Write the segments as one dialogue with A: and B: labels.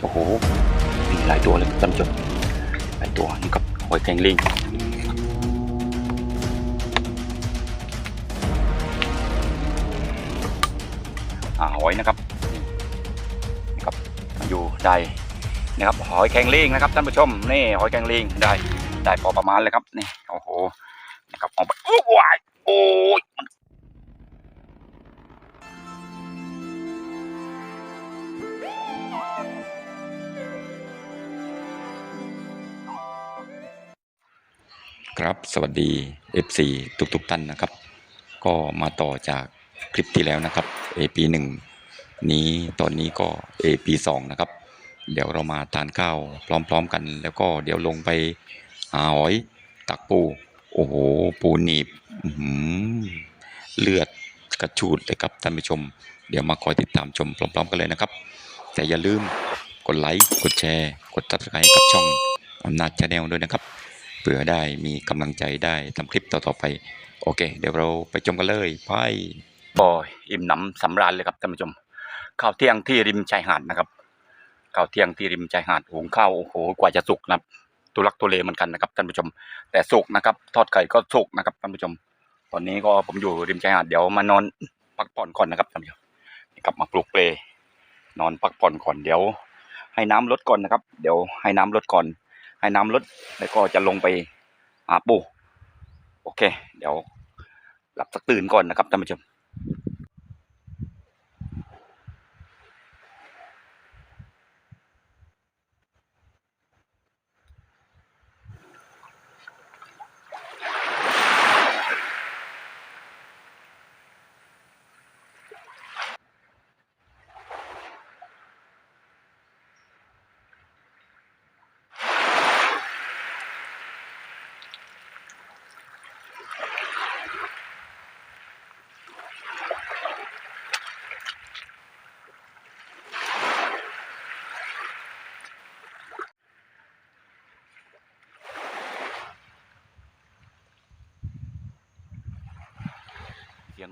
A: โอ้โห มีหลายตัวเลยท่านผู้ชมหลายตัวนี่กับหอยแครงลิงอาหอยนะครับนี่ครับมันอยู่ได้นะครับหอยแครงลิงนะครับท่านผู้ชมนี่หอยแครงลิงได้ได้พอประมาณเลยครับนี่โอ้โหนะครับออกไปโอ้ยวายโอ้ ครับ สวัสดี FC ทุกๆท่านนะครับ ก็มาต่อจากคลิปที่แล้วนะครับ AP 1นี้ตอนนี้ก็ AP 2นะครับ เดี๋ยวเรามาทานข้าวพร้อมๆกัน แล้วก็เดี๋ยวลงไปหาหอยตักปู โอ้โห ปูหนีบหือเลือดกระชูดเลยครับท่านผู้ชม เดี๋ยวมาคอยติดตามชมพร้อมๆกันเลยนะครับ แต่อย่าลืมกดไลค์ กดแชร์ กด subscribe ให้กับช่องอำนาจชาแนลด้วยนะครับ เพื่อได้มีกำลังใจได้ทำคลิปต่อๆไป โอเค เดี๋ยวเราไปชมกันเลยไปบอยอิ่มหนำสำราญเลยครับท่านผู้ชมข้าวเที่ยงที่ริมชายหาดนะครับข้าวเที่ยงที่ริมชายหาดหุงข้าวโอ้โหกว่าจะสุกนะครับตุลักตุเลเหมือนกันนะครับท่านผู้ชม แต่สุกนะครับ ทอดไข่ก็สุกนะครับท่านผู้ชม ตอนนี้ก็ผมอยู่ริมชายหาดเดี๋ยวมานอนพักผ่อนก่อนนะครับท่านผู้ชมกลับมาปลุกเปลนอนพักผ่อนก่อนเดี๋ยว ให้น้ำลดก่อนนะครับ เดี๋ยวให้น้ำลดก่อน ให้น้ำลดแล้วก็จะลงไปหาปูโอเค เดี๋ยวหลับสักตื่นก่อนนะครับท่านผู้ชม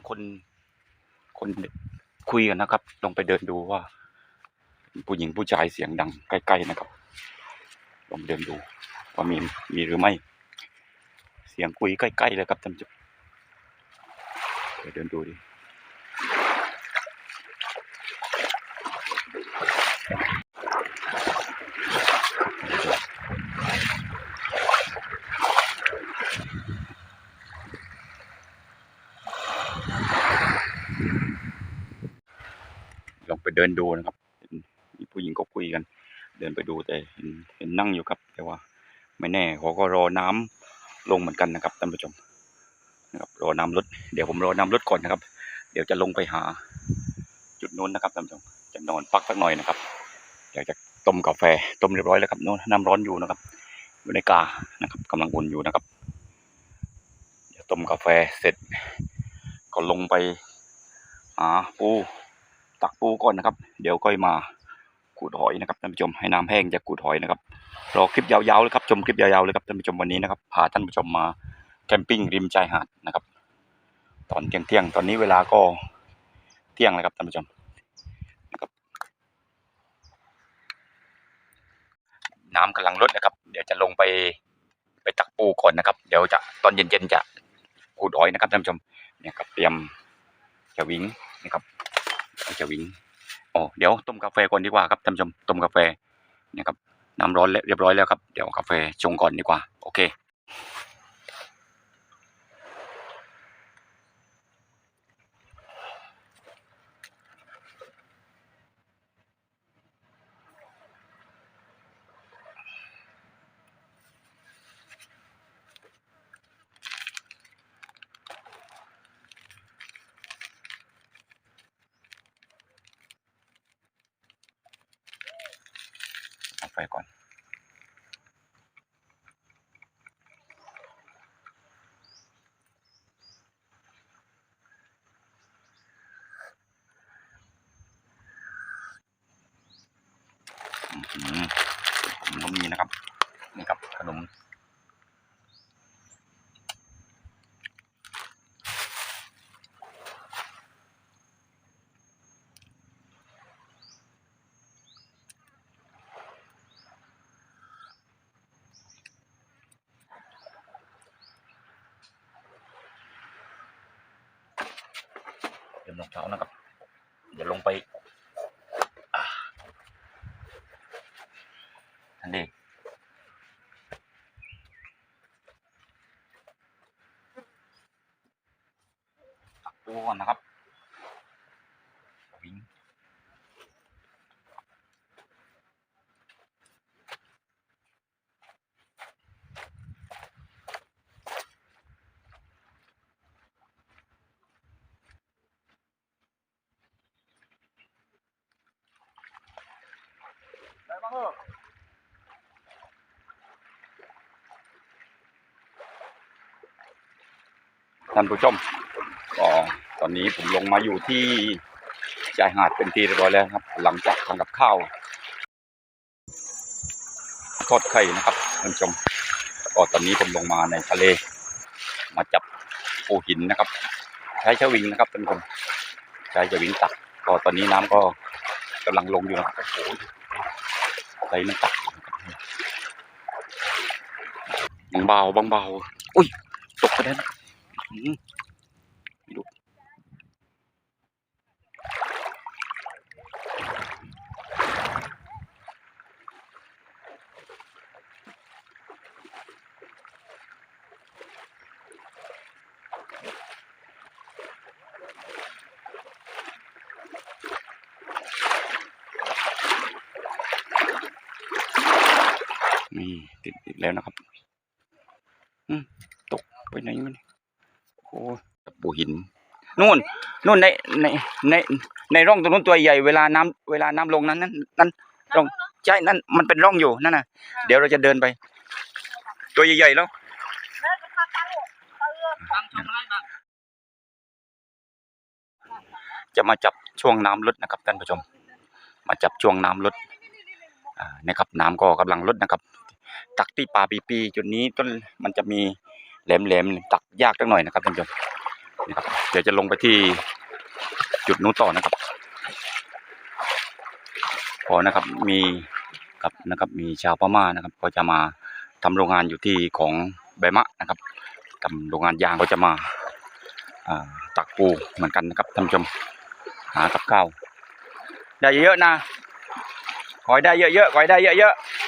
A: คน คนคุยกันนะครับลงไปเดินดูว่า ผู้หญิงผู้ชายเสียงดังใกล้ๆนะครับ ลองเดินดูว่ามีมีหรือไม่ เสียงคุยใกล้ๆเลยครับท่านผู้ชมเดี๋ยวเดินดูดิ ไปเดินดูนะครับมีผู้หญิงก็คุยกัน เดินไปดูแต่เห็นเห็นนั่งอยู่ครับ แต่ว่า ไม่แน่เขาก็รอน้ำลงเหมือนกันนะครับท่านผู้ชมนะครับรอน้ำลดเดี๋ยวผมรอน้ำลดก่อนนะครับ เดี๋ยวจะลงไปหา จุดนู้นนะครับท่านผู้ชมจะนอนพักสักหน่อยนะครับอยากจะต้มกาแฟต้มเรียบร้อยแล้วครับโน้นน้ำร้อนอยู่นะครับ อยู่ในกานะครับกำลังอุ่นอยู่นะครับเดี๋ยวต้มกาแฟเสร็จ ก็ลงไปหาปู ตักปูก่อนนะครับ เดี๋ยวก็มาขูดหอยนะครับท่านผู้ชมให้น้ำแห้งจะขูดหอยนะครับรอคลิปยาวๆเลยครับชมคลิปยาวๆเลยครับท่านผู้ชมวันนี้นะครับพาท่านผู้ชมมาแคมปิ้งริมชายหาดนะครับ ตอนเที่ยงเที่ยงๆตอนนี้เวลาก็เที่ยงแล้วครับท่านผู้ชมนะครับ น้ำกำลังลดนะครับ เดี๋ยวจะลงไปไปตักปูก่อนนะครับ เดี๋ยวจะตอนเย็นๆจะขูดหอยนะครับท่านผู้ชมเนี่ยครับเตรียมจะวิ่งนะครับ จะวิงอ๋อเดี๋ยวต้มกาแฟก่อนดีกว่าครับท่านผู้ชมต้มกาแฟนะครับน้ำร้อนเรียบร้อยแล้วครับ เดี๋ยวกาแฟชงก่อนดีกว่า โอเค ก่อนอืมขนมก็มีนะครับ นี่ครับขนม รองเข้านะครับ เดี๋ยวลงไปอ่าทะเลตักปูก่อนนะครับวิ่ง ท่านผู้ชมก็ตอนนี้ผมลงมาอยู่ที่ชายหาดเป็นที่เรียบร้อยแล้วครับ หลังจากทำกับข้าวทอดไข่นะครับท่านผู้ชมก็ตอนนี้ผมลงมาในทะเล มาจับปูหินนะครับ ใช้ชวิงนะครับท่านผู้ชมใช้ชวิงตักก็ตอนนี้น้ำก็กำลังลงอยู่นะครับโอ้โห ใส่มันตักบางเบาบางเบาอุ้ยตกไปแล้วนะอื้อหือไม่รู้ นี่ติดอีกแล้วนะครับ อืมตกไปไหนมันยโอ้ตะปูหินนู่นนู่นในในในในร่องตรงนู้นตัวใหญ่เวลาน้ำเวลาน้ำลงนั้นนั้นนั้นร่องใช่นั่นมันเป็นร่องอยู่นั่นน่ะ เดี๋ยวเราจะเดินไป ตัวใหญ่ๆแล้วจะมาจับช่วงน้ำลดนะครับท่านผู้ชม มาจับช่วงน้ำลดอ่านะครับน้ำก็กำลังลดนะครับ ตักที่ป่าปีปีจุดนี้ต้นมันจะมีแหลมๆตักยากจังหน่อยนะครับท่านผู้ชมนะครับเดี๋ยวจะลงไปที่จุดนู้นต่อนะครับพอนะครับมีกับนะครับมีชาวพม่านะครับก็จะมาทำโรงงานอยู่ที่ของใบมะนะครับกับโรงงานยางก็จะมาตักปูเหมือนกันนะครับท่านผู้ชมหากับข้าวได้เยอะๆนะขอให้ได้เยอะๆขอให้ได้เยอะๆ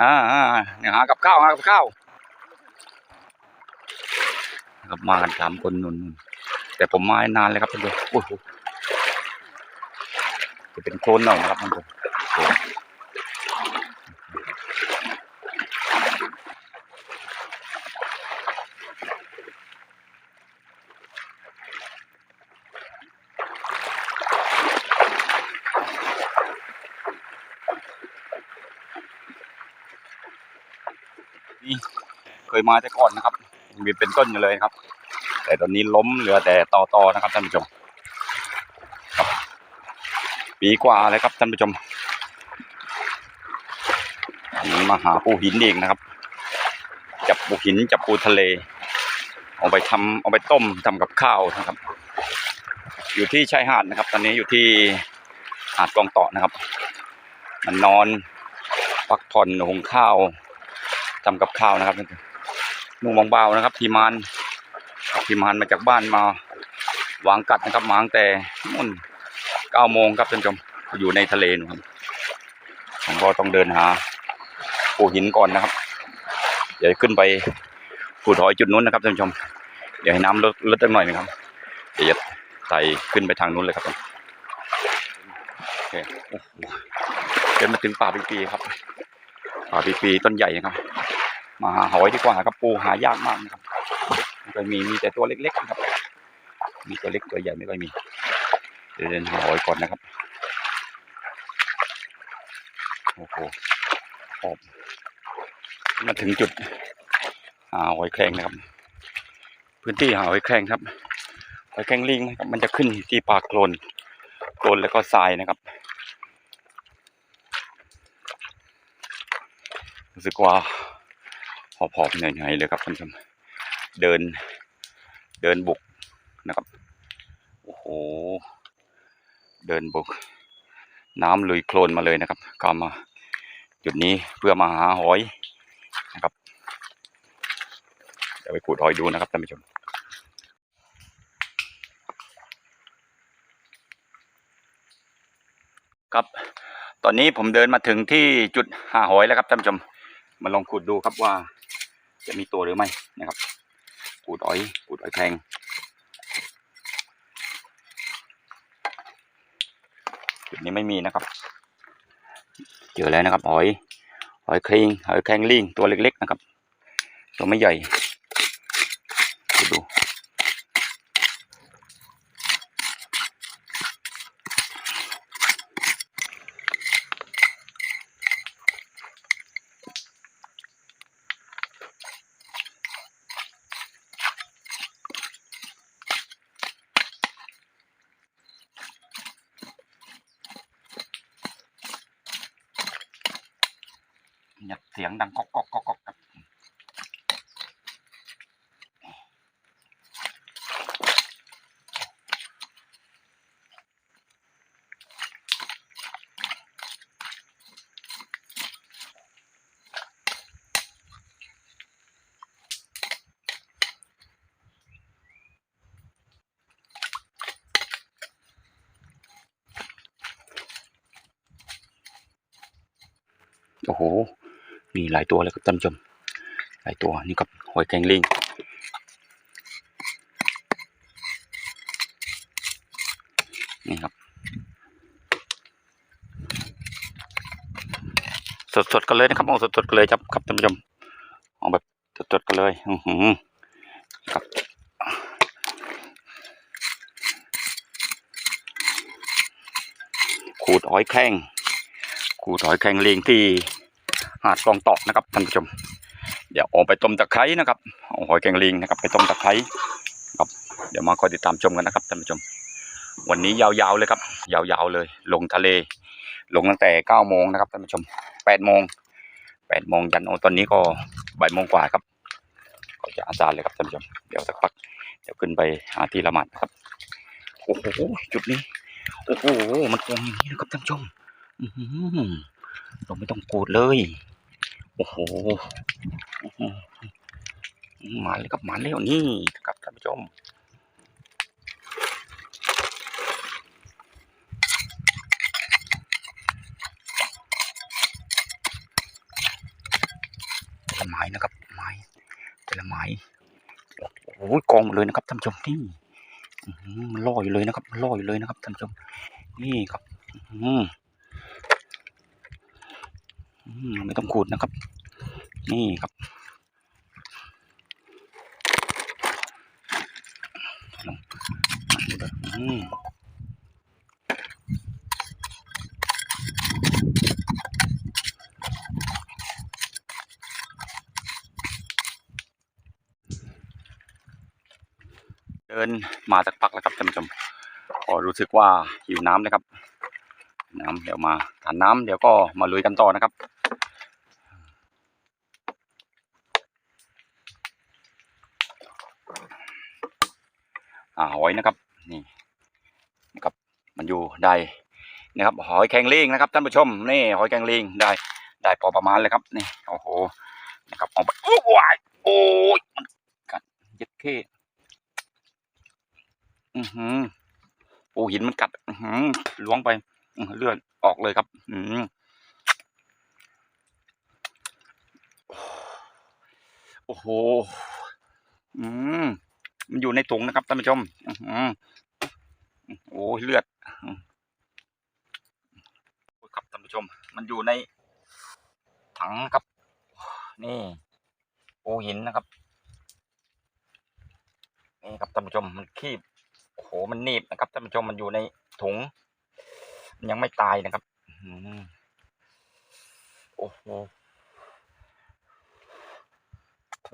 A: อ่าอ่าเนี่ยหากับข้าวหากับข้าวครับมากันสามคนนุ่นแต่ผมมาให้นานเลยครับท่านผู้ชมโอ้โหจะเป็นโคลนเน่อยนะครับท่านผู้ชม เคยมาแต่ก่อนนะครับ มีเป็นต้นอยู่เลยครับ แต่ตอนนี้ล้มเหลือแต่ตอตอนะครับท่านผู้ชมครับปีกว่าเลยครับท่านผู้ชมอันนี้มาหาปูหินเองนะครับ จับปูหินจับปูทะเล เอาไปทำเอาไปต้มทำกับข้าวนะครับ อยู่ที่ชายหาดนะครับ ตอนนี้อยู่ที่หาดกองต่อนะครับ มันนอนพักผ่อนหุงข้าวทำกับข้าวนะครับ นุ่งเบาๆนะครับ ทีมานทีมานมาจากบ้านมาวางกัดนะครับมาตั้งแต่นู่นเก้าโมงครับท่านผู้ชมอยู่ในทะเลนะครับผมก็ต้องเดินหาปูหินก่อนนะครับ เดี๋ยวขึ้นไปปูถอยจุดนู้นนะครับท่านผู้ชม เดี๋ยวให้น้ำลดลดสักหน่อยนะครับ เดี๋ยวจะไต่ขึ้นไปทางนู้นเลยครับโอเคโอ้โหเดินมาถึงป่าปีปีครับป่าปีปีต้นใหญ่นะครับ มาหาหอยดีกว่าครับปูหายากมากนะครับไม่ค่อยมีมีแต่ตัวเล็กๆนะครับ มีตัวเล็กตัวใหญ่ไม่ค่อยมีเดินหาหอยก่อนนะครับโอ้โหออกมาถึงจุดหาหอยแครงนะครับ พื้นที่หาหอยแครงครับหอยแครงลิงนะครับมันจะขึ้นที่ปากโคลนโคลนแล้วก็ทรายนะครับรู้สึกว่า หอบๆเหนื่อยๆเลยครับท่านผู้ชมเดินเดินบุกนะครับโอ้โหเดินบุก น้ำลุยโคลนมาเลยนะครับก็มาจุดนี้เพื่อมาหาหอยนะครับเดี๋ยวไปขุดหอยดูนะครับท่านผู้ชมครับตอนนี้ผมเดินมาถึงที่จุดหาหอยแล้วครับท่านผู้ชม มาลองขุดดูครับว่า จะมีตัวหรือไม่นะครับ กูดหอย กูดหอยแครงจุดนี้ไม่มีนะครับเจอแล้วนะครับหอยหอยแครงหอยแครงลิงตัวเล็กๆนะครับ ตัวไม่ใหญ่ดู งดังก๊อกก๊อกก๊อกก๊อกครับโอ้โห มีหลายตัวเลยครับท่านผู้ชม หลายตัวนี่ครับหอยแครงลิงนี่ครับ สดๆกันเลยนะครับเอาสดๆกันเลยครับครับท่านผู้ชมเอาแบบสดๆกันเลยอือหือครับขูดหอยแครงขูดหอยแครงลิงที่ หาดกองตอกนะครับท่านผู้ชม เดี๋ยวเอาไปต้มตะไคร้นะครับเอาหอยแกงลิงนะครับไปต้มตะไคร้ครับเดี๋ยวมาคอยติดตามชมกันนะครับท่านผู้ชม วันนี้ยาวๆเลยครับ ยาวๆเลย ลงทะเล ลงตั้งแต่เก้าโมงนะครับท่านผู้ชมแปดโมงแปดโมงยันโอตอนนี้ก็บ่ายโมงกว่าครับก็จะอาจารย์เลยครับท่านผู้ชมเดี๋ยวสักพักเดี๋ยวขึ้นไปหาที่ละหมาดนะครับโอ้โหจุดนี้โอ้โหมันกองอย่างนี้นะครับท่านผู้ชมเราไม่ต้องโกรธเลย โอ้โหหมาเลยครับมาแล้วนี่ครับท่านผู้ชมแต่ละไม้นะครับไม้แต่ละไม้โอ้โหกองหมดเลยนะครับท่านผู้ชมนี่อื้อหือมันลอยเลยนะครับลอยเลยนะครับท่านผู้ชมนี่ครับ อืม ไม่ต้องขูดนะครับ นี่ครับ ลงอืมเดินมาสักพักแล้วครับท่านผู้ชมก็รู้สึกว่าหิวน้ำเลยครับ น้ำเดี๋ยวมาทานน้ำเดี๋ยวก็มาลุยกันต่อนะครับาหอยนะครับนี่นะครับมันอยู่ได้นะครับหอยแครงลิงนะครับท่านผู้ชมนี่หอยแครงลิงได้ได้พอประมาณเลยครับนี่โอ้โหนะครับเอาไปโอ้ยโอ้ยมันกัดย็ดเข้อือหือโอ้หินมันกัดอือหือล้วงไปเลือดออกเลยครับ อืมโอ้โห อืม มันอยู่ในถุงนะครับท่านผู้ชมอือหือโอ้เลือดครับท่านผู้ชม มันอยู่ในถังครับ นี่ปูหินนะครับ นี่ครับท่านผู้ชมมันคีบโหมันหนีบนะครับท่านผู้ชมมันอยู่ในถุง มันยังไม่ตายนะครับโอ้โห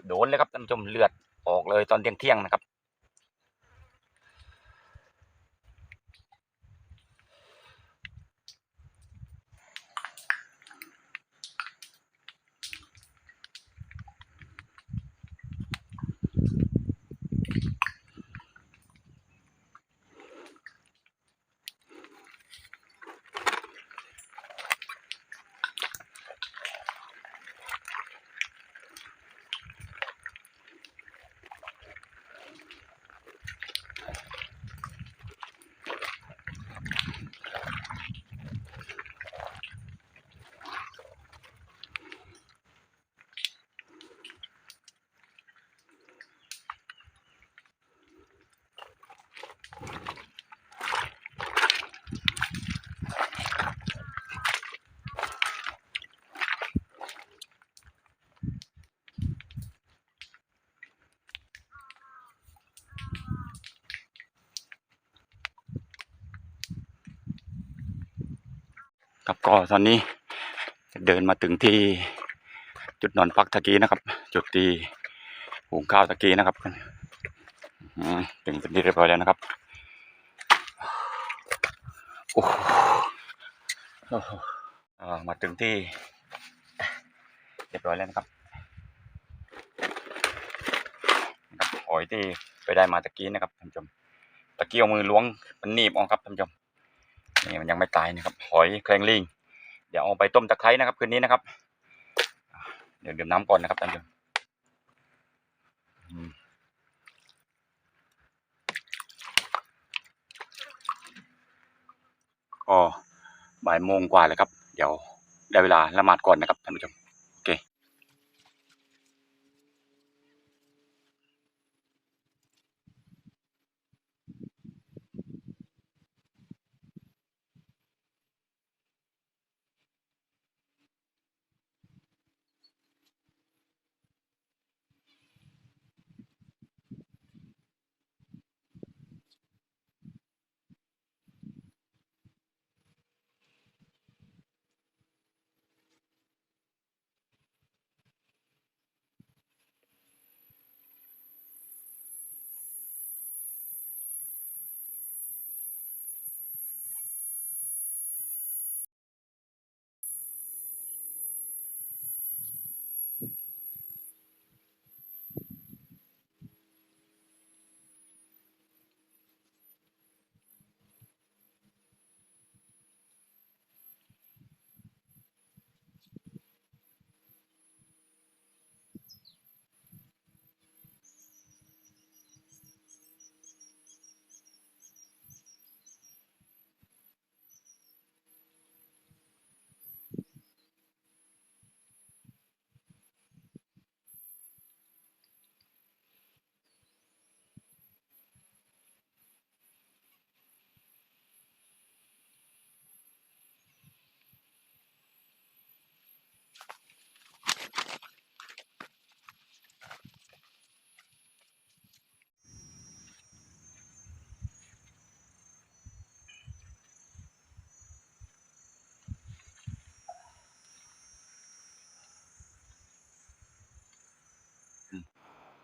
A: โดนเลยครับท่านผู้ชมเลือด ออกเลยตอนเที่ยงเที่ยงนะครับ ครับก็ตอนนี้เดินมาถึงที่จุดนอนพักตะกี้นะครับ จุดที่หุงข้าวตะกี้นะครับถึงเป็นที่เรียบร้อยแล้วนะครับโอ้หู้อ่ามาถึงที่เรียบร้อยแล้วนะครับนะครับหอยที่ไปได้มาตะกี้นะครับท่านผู้ชมตะกี้เอามือล้วงมันหนีบออกครับท่านผู้ชม นี่มันยังไม่ตายนะครับ หอยแครงลิง เดี๋ยวเอาไปต้มตะไคร้นะครับ คืนนี้นะครับ เดี๋ยวดื่มน้ำก่อนนะครับท่านผู้ชมอืมก็บ่ายโมงกว่าแล้วครับ เดี๋ยวได้เวลาละหมาดก่อนนะครับท่านผู้ชม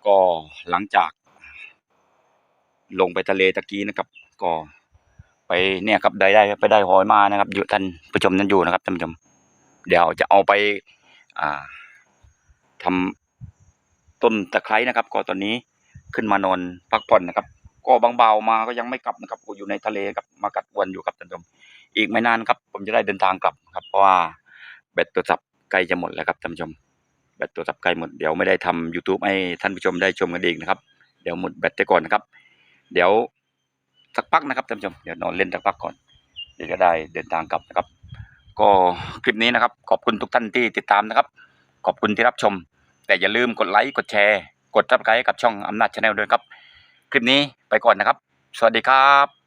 A: ก็หลังจาก ลงไปทะเลตะกี้นะครับ ก็ไปเนี่ยครับได้ได้ไปได้หอยมานะครับ อยู่ท่านผู้ชมนั้นอยู่นะครับท่านผู้ชม เดี๋ยวจะเอาไป อ่าทำต้นตะไคร้นะครับ ก็ตอนนี้ขึ้นมานอนพักผ่อนนะครับ ก็บางเบามาก็ยังไม่กลับนะครับอยู่ในทะเลครับมากัดวนอยู่ครับท่านผู้ชม อีกไม่นานครับ ผมจะได้เดินทางกลับครับ เพราะว่าแบตโทรศัพท์ใกล้จะหมดแล้วครับท่านผู้ชม แบตโทรศัพท์ใกล้หมดเดี๋ยวไม่ได้ทำ YouTube ให้ท่านผู้ชมได้ชมกันเองนะครับ เดี๋ยวหมดแบตไปก่อนนะครับ เดี๋ยวสักพักนะครับท่านผู้ชมเดี๋ยวนอนเล่นสักพักก่อน เดี๋ยวจะได้เดินทางกลับนะครับ ก็คลิปนี้นะครับ ขอบคุณทุกท่านที่ติดตามนะครับ ขอบคุณที่รับชม แต่อย่าลืมกดไลค์กดแชร์ กดซับสไครต์กับช่องอำนาจชาแนลด้วยครับ คลิปนี้ไปก่อนนะครับ สวัสดีครับ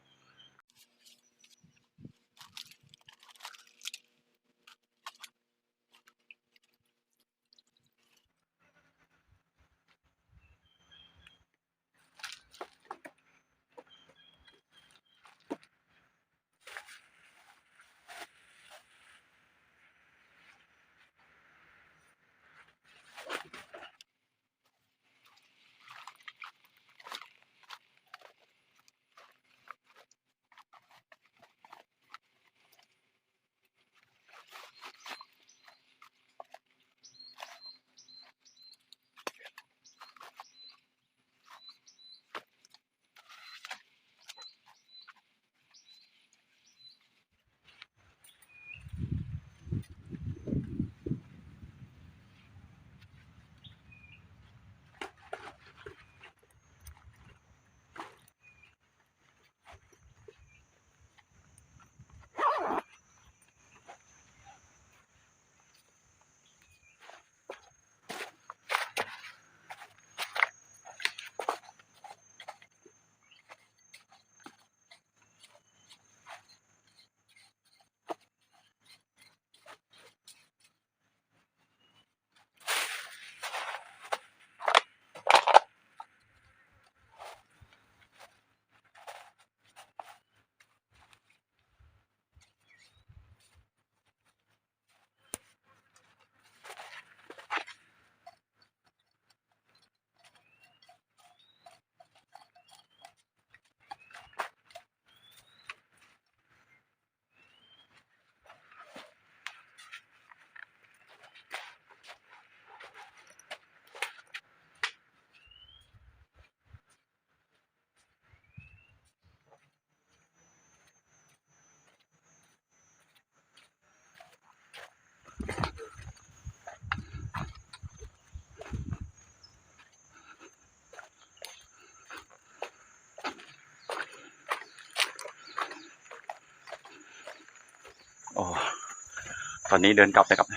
A: ตอนนี้เดินกลับนะครับ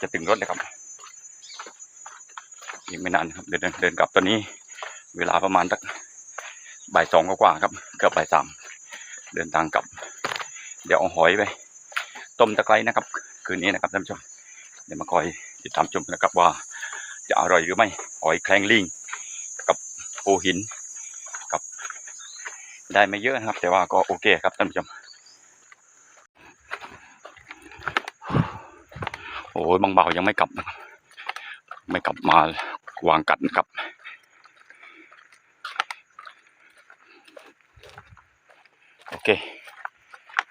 A: จะถึงรถนะครับอีกไม่นานครับเดินเดินเดินกลับตอนนี้ เวลาประมาณสักบ่ายสองกว่าครับ เกือบบ่ายสามเดินทางกลับ เดี๋ยวเอาหอยไป ต้มตะไคร้นะครับ คืนนี้นะครับท่านผู้ชมเดี๋ยวมาคอยติดตามชมนะครับว่า จะอร่อยหรือไม่หอยแครงลิงกับปูหินกับ ได้ไม่เยอะนะครับ แต่ว่าก็โอเคครับท่านผู้ชม โอ้ย บางเบายังไม่กลับ ไม่กลับมาวางกัดนะครับ โอเค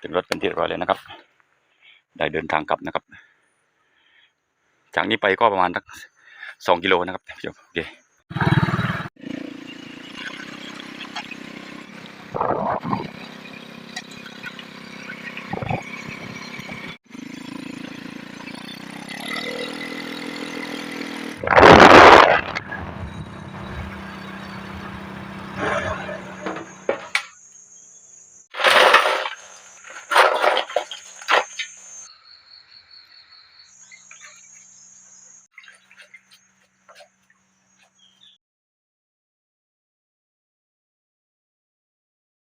A: ถึงรถเป็นที่เรียบร้อยเลยนะครับ ได้เดินทางกลับนะครับ จากนี้ไปก็ประมาณสักสองกิโลนะครับโอเค